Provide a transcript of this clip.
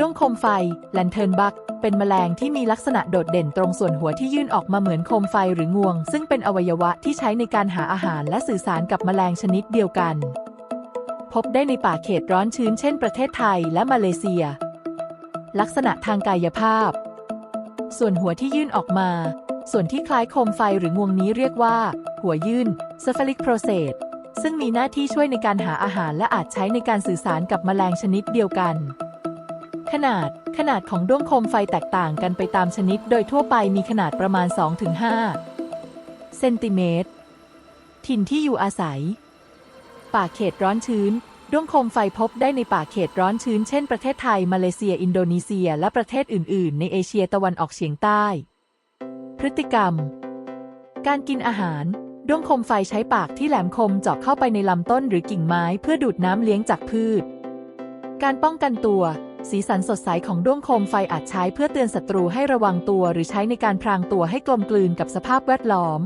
ด้วงโคมไฟแลนเทิร์นบัก เป็นแมลงที่มีลักษณะโดดเด่นตรงส่วนหัวที่ยื่นออกมาเหมือนโคมไฟหรืองวง ซึ่งเป็นอวัยวะที่ใช้ในการหาอาหารและสื่อสารกับแมลงชนิดเดียวกัน พบได้ในป่าเขตร้อนชื้นเช่นประเทศไทยและมาเลเซีย ลักษณะทางกายภาพ ส่วนหัวที่ยื่นออกมา ส่วนที่คล้ายโคมไฟหรืองวงนี้เรียกว่า หัวยื่น cephalic process ซึ่งมีหน้าที่ช่วยในการหาอาหารและอาจใช้ในการสื่อสารกับแมลงชนิดเดียวกัน ขนาด ขนาดของดวงโคมไฟแตกต่างกันไปตามชนิด โดยทั่วไปมีขนาดประมาณ 2-5 เซนติเมตร ถิ่นที่อยู่อาศัย ป่าเขตร้อนชื้น ดวงโคมไฟพบได้ในป่าเขตร้อนชื้น เช่น ประเทศไทย มาเลเซีย อินโดนีเซีย และประเทศอื่น ๆ ในเอเชียตะวันออกเฉียงใต้ พฤติกรรม การกินอาหารดวงโคมไฟใช้ปากที่แหลมคมเจาะเข้าไปในลำต้นหรือกิ่งไม้เพื่อดูดน้ำเลี้ยงจากพืช การป้องกันตัว สีสันสดใสของด้วงโคมไฟอาจใช้เพื่อเตือนศัตรูให้ระวังตัวหรือใช้ในการพรางตัวให้กลมกลืนกับสภาพแวดล้อม